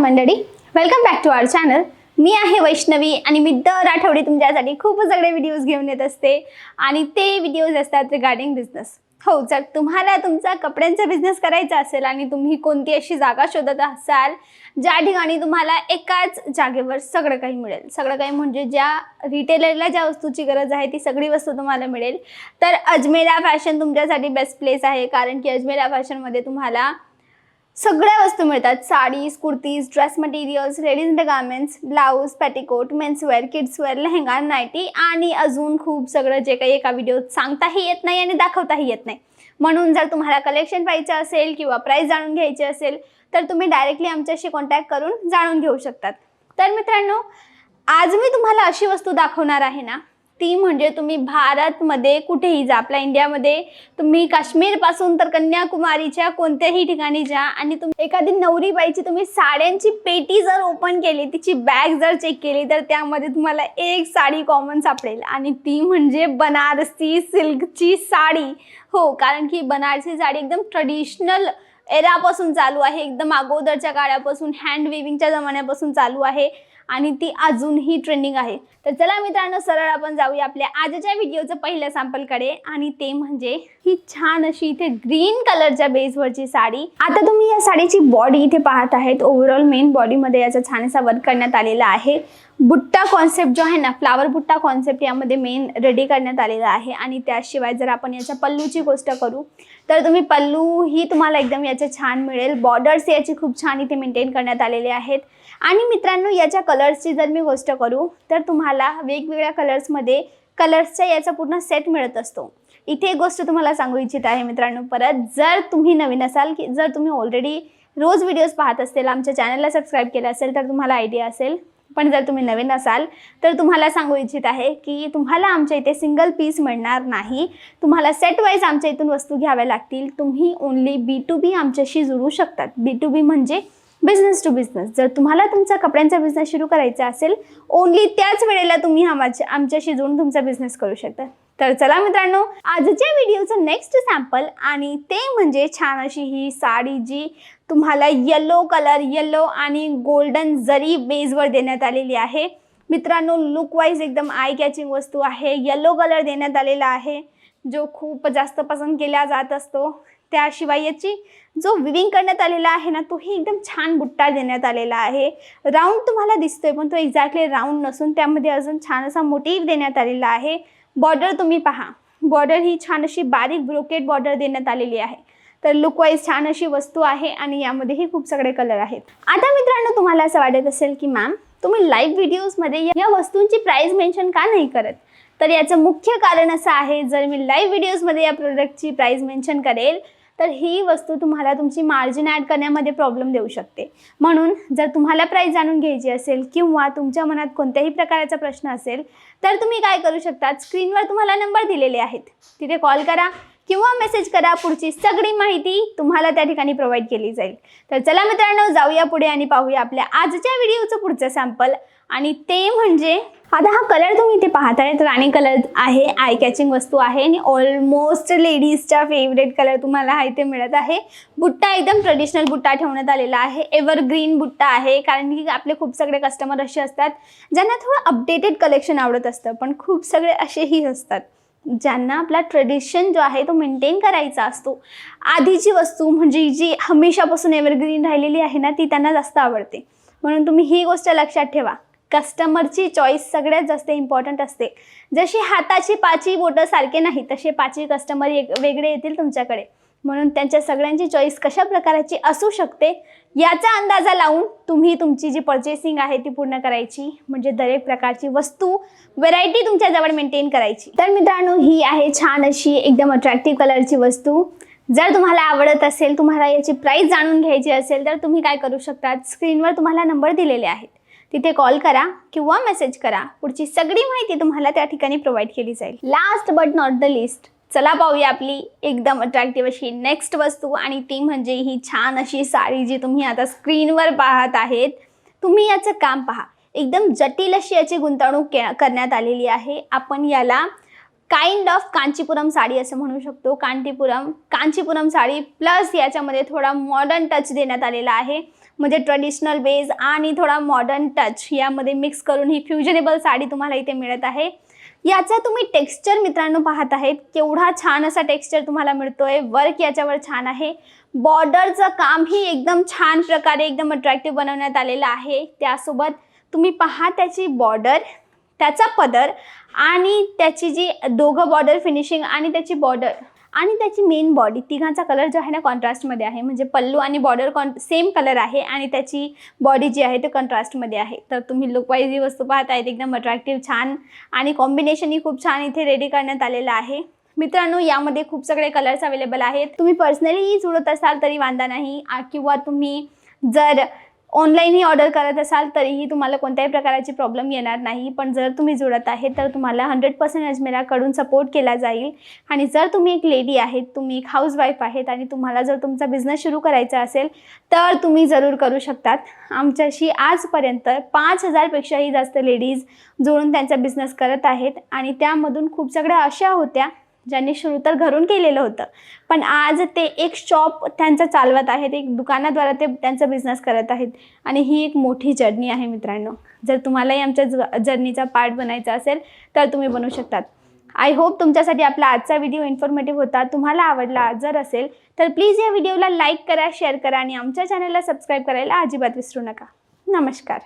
मंडळी. Welcome back to our channel मी आहे वैष्णवी आणि मी दर आठवडी तुमच्यासाठी खूप सगळे व्हिडिओज घेऊन येत असते. आणि ते व्हिडिओज असतात रिगार्डिंग बिझनेस हो जर तुम्हाला तुमचा कपड्यांचा बिझनेस करायचा असेल आणि तुम्ही कोणती अशी जागा शोधत असाल ज्या ठिकाणी तुम्हाला एकाच जागेवर सगळं काही मिळेल. सगळं काही म्हणजे ज्या रिटेलरला ज्या वस्तूची गरज आहे ती सगळी वस्तू तुम्हाला मिळेल. तर अजमेरा फॅशन तुमच्यासाठी बेस्ट प्लेस आहे कारण की अजमेरा फॅशनमध्ये तुम्हाला सगळ्या वस्तू मिळतात. Saris kurtis dress materials ladies garments blouse petticoat menswear kidswear lehenga nighty आणि अजून खूप सगळं जे काही एका व्हिडिओत सांगताही येत नाही आणि दाखवताही येत नाही. म्हणून जर तुम्हाला कलेक्शन पाहिजे असेल किंवा प्राईस जाणून घ्यायची असेल तर तुम्ही डायरेक्टली आमच्याशी कॉन्टॅक्ट करून जाणून घेऊ शकतात. तर मित्रांनो आज मी तुम्हाला अशी वस्तू दाखवणार आहे ना ती म्हणजे तुम्ही भारतमध्ये कुठेही जा आपल्या इंडियामध्ये तुम्ही काश्मीरपासून तर कन्याकुमारीच्या कोणत्याही ठिकाणी जा आणि तुम्ही एखादी नवरी बाईची तुम्ही साड्यांची पेटी जर ओपन केली तिची बॅग जर चेक केली तर त्यामध्ये तुम्हाला एक साडी कॉमन सापडेल. आणि ती म्हणजे बनारसी सिल्कची साडी. हो कारण की बनारसी साडी एकदम ट्रेडिशनल एरापासून चालू आहे. एकदम अगोदरच्या काळापासून हँड विविंगच्या जमान्यापासून चालू आहे. आणि ती अजूनही ट्रेंडिंग आहे. तर चला मित्रांनो सरळ आपण जाऊया आपल्या आजच्या व्हिडिओचं पहिल्या सॅम्पलकडे आणि ते म्हणजे ही छान अशी इथे ग्रीन कलरच्या बेसवरची साडी. आता तुम्ही या साडीची बॉडी इथे पाहत आहेत. ओव्हरऑल मेन बॉडीमध्ये याचा छानसा वर्क करण्यात आलेला आहे. बुट्टा कॉन्सेप्ट जो आहे ना फ्लावर बुट्टा कॉन्सेप्ट यामध्ये मेन रेडी करण्यात आलेला आहे. आणि त्याशिवाय जर आपण याच्या पल्लूची गोष्ट करू तर तुम्ही पल्लू ही तुम्हाला एकदम याचे छान मिळेल. बॉर्डर्स याची खूप छान इथे मेंटेन करण्यात आलेले आहेत. आणि मित्रांनो याच्या कलर्सची जर मी गोष्ट करू तर तुम्हाला वेगवेगळ्या कलर्समध्ये कलर्सचा याचा पूर्ण सेट मिळत असतो. इथे एक गोष्ट तुम्हाला सांगू इच्छित आहे मित्रांनो परत जर तुम्ही नवीन असाल की जर तुम्ही ऑलरेडी रोज व्हिडिओज पाहत असेल आमच्या चॅनलला सबस्क्राईब केलं असेल तर तुम्हाला आयडिया असेल. पण जर तुम्ही नवीन असाल तर तुम्हाला सांगू इच्छित आहे की तुम्हाला आमच्या इथे सिंगल पीस मिळणार नाही. तुम्हाला सेट वाईज आमच्या इथून वस्तू घ्याव्या लागतील. तुम्ही ओनली बी टू बी आमच्याशी जुळू शकतात. बी टू बी म्हणजे बिझनेस टू बिझनेस जर तुम्हाला तुमचा कपड्यांचा बिझनेस सुरू करायचा असेल ओनली त्याच वेळेला तुम्ही आमच्या आमच्याशी जोडून तुमचा बिझनेस करू शकता. तर चला मित्रांनो आजच्या व्हिडिओचं नेक्स्ट सॅम्पल आणि ते म्हणजे छान अशी ही साडी जी तुम्हाला येलो कलर येलो आणि गोल्डन जरी बेजवर देण्यात आलेली आहे. मित्रांनो लुक वाईज एकदम आय कॅचिंग वस्तू आहे. येलो कलर देण्यात आलेला आहे जो खूप जास्त पसंत केला जात असतो. त्याशिवाय याची जो विविंग करण्यात आलेला आहे ना तोही एकदम छान बुट्टा देण्यात आलेला आहे. राऊंड तुम्हाला दिसतोय पण तो एक्झॅक्टली राऊंड नसून त्यामध्ये अजून छान असा मोटिव्ह देण्यात आलेला आहे. बॉर्डर तुम्ही पहा. बॉर्डर ही छान अशी बारीक ब्रोकेट बॉर्डर देण्यात आलेली आहे. तर लुकवाईज छान अशी वस्तू आहे आणि यामध्येही खूप सगळे कलर आहेत. आता मित्रांनो तुम्हाला असं वाटत असेल की मॅम तुम्ही लाईव्ह व्हिडिओजमध्ये या वस्तूंची प्राईस मेन्शन का नाही करत? तर याचं मुख्य कारण असं आहे जर मी लाईव्ह व्हिडिओजमध्ये या प्रोडक्टची प्राईस मेन्शन करेल तर ही वस्तू तुम्हाला तुमची मार्जिन ॲड करण्यामध्ये प्रॉब्लेम देऊ शकते. म्हणून जर तुम्हाला प्राईस जाणून घ्यायची असेल किंवा तुमच्या मनात कोणत्याही प्रकारचा प्रश्न असेल तर तुम्ही काय करू शकता? स्क्रीनवर तुम्हाला नंबर दिलेले आहेत. तिथे कॉल करा. किंवा मेसेज करा. पुढची सगळी माहिती तुम्हाला त्या ठिकाणी प्रोव्हाइड केली जाईल. तर चला मित्रांनो जाऊया पुढे आणि पाहूया आपल्या आजच्या व्हिडिओचं पुढचं सॅम्पल आणि ते म्हणजे आता हा कलर तुम्ही इथे पाहताय राणी कलर आहे आय कॅचिंग वस्तू आहे आणि ऑलमोस्ट लेडीजचा फेवरेट कलर तुम्हाला हा इथे मिळत आहे. बुट्टा एकदम ट्रेडिशनल बुट्टा ठेवण्यात आलेला आहे. एव्हरग्रीन बुट्टा आहे कारण की आपले खूप सगळे कस्टमर असे असतात ज्यांना थोडं अपडेटेड कलेक्शन आवडत असतं पण खूप सगळे असेही असतात. ज्यांना आपला ट्रेडिशन जो आहे तो मेंटेन करायचा असतो. आधीची वस्तू म्हणजे जी हमेशापासून एव्हरग्रीन राहिलेली आहे ना ती त्यांना जास्त आवडते. म्हणून तुम्ही ही गोष्ट लक्षात ठेवा. कस्टमरची चॉईस सगळ्यात जास्त इम्पॉर्टंट असते. जशी हाताची पाची बोटं सारखे नाही तसे पाचवी कस्टमर एक वेगळे येतील तुमच्याकडे. म्हणून त्यांच्या सगळ्यांची चॉईस कशा प्रकाराची असू शकते याचा अंदाजा लावून तुम्ही तुमची जी पर्चेसिंग आहे ती पूर्ण करायची. म्हणजे दरेक प्रकारची वस्तू व्हेरायटी तुमच्याजवळ मेंटेन करायची. तर मित्रांनो ही आहे छान अशी एकदम अट्रॅक्टिव्ह कलरची वस्तू. जर तुम्हाला आवडत असेल तुम्हाला याची प्राईस जाणून घ्यायची असेल तर तुम्ही काय करू शकतात? स्क्रीनवर तुम्हाला नंबर दिलेले आहेत. तिथे कॉल करा किंवा मेसेज करा. पुढची सगळी माहिती तुम्हाला त्या ठिकाणी प्रोव्हाइड केली जाईल. Last but not the least चला पाहूया आपली एकदम अट्रॅक्टिव्ह अशी नेक्स्ट वस्तू आणि ती म्हणजे ही छान अशी साडी जी तुम्ही आता स्क्रीनवर पाहत आहेत. तुम्ही याचं काम पहा. एकदम जटिल अशी याची गुंतवणूक करण्यात आलेली आहे. आपण याला काइंड ऑफ कांचीपुरम साडी असं म्हणू शकतो. कांटीपुरम कांचीपुरम साडी प्लस याच्यामध्ये थोडा मॉडर्न टच देण्यात आलेला आहे. म्हणजे ट्रेडिशनल बेज आणि थोडा मॉडर्न टच यामध्ये मिक्स करून ही फ्युजनेबल साडी तुम्हाला इथे मिळत आहे. याचा तुम्ही टेक्स्चर मित्रांनो पाहत आहेत. केवढा छान असा टेक्स्चर तुम्हाला मिळतोय. वर्क याच्यावर छान आहे. बॉर्डरचं कामही एकदम छान प्रकारे एकदम अट्रॅक्टिव्ह बनवण्यात आलेलं आहे. त्यासोबत तुम्ही पहा त्याची बॉर्डर त्याचा पदर आणि त्याची जी दोघं बॉर्डर फिनिशिंग आणि त्याची बॉर्डर आणि त्याची मेन बॉडी तिघांचा कलर जो आहे ना कॉन्ट्रास्टमध्ये आहे. म्हणजे पल्लू आणि बॉर्डर कॉन सेम कलर आहे आणि त्याची बॉडी जी आहे ते कॉन्ट्रास्टमध्ये आहे. तर तुम्ही लुकवाईज ही वस्तू पाहत आहेत एकदम अट्रॅक्टिव्ह छान. आणि कॉम्बिनेशनही खूप छान इथे रेडी करण्यात आलेलं आहे. मित्रांनो यामध्ये खूप सगळे कलर्स अवेलेबल आहेत. तुम्ही पर्सनलीही जुळत असाल तरी वांदा नाही. किंवा तुम्ही जर ऑनलाईनही ऑर्डर करत असाल तरीही तुम्हाला कोणत्याही प्रकाराची प्रॉब्लेम येणार नाही. पण जर तुम्ही जुळत आहे तर तुम्हाला हंड्रेड पर्सेंट अजमेराकडून सपोर्ट केला जाईल. आणि जर तुम्ही एक लेडी आहेत तुम्ही एक हाऊसवाईफ आहेत आणि तुम्हाला जर तुमचा बिझनेस सुरू करायचा असेल तर तुम्ही जरूर करू शकतात. आमच्याशी आजपर्यंत पाच हजारपेक्षाही जास्त लेडीज जुळून त्यांचा बिझनेस करत आहेत. आणि त्यामधून खूप सगळ्या अशा होत्या ज्यांनी सुरू तर घरून केलेलं होतं. पण आज ते एक शॉप त्यांचं चालवत आहेत एक दुकानाद्वारा ते त्यांचा बिझनेस करत आहेत. आणि ही एक मोठी जर्नी आहे मित्रांनो. जर तुम्हालाही आमच्या ज जर्नीचा पार्ट बनायचा असेल तर तुम्ही बनवू शकतात. आय होप तुमच्यासाठी आपला आजचा व्हिडिओ इन्फॉर्मेटिव्ह होता. तुम्हाला आवडला जर असेल तर प्लीज या व्हिडिओला लाईक करा शेअर करा आणि आमच्या चॅनलला सबस्क्राईब करायला अजिबात विसरू नका. नमस्कार.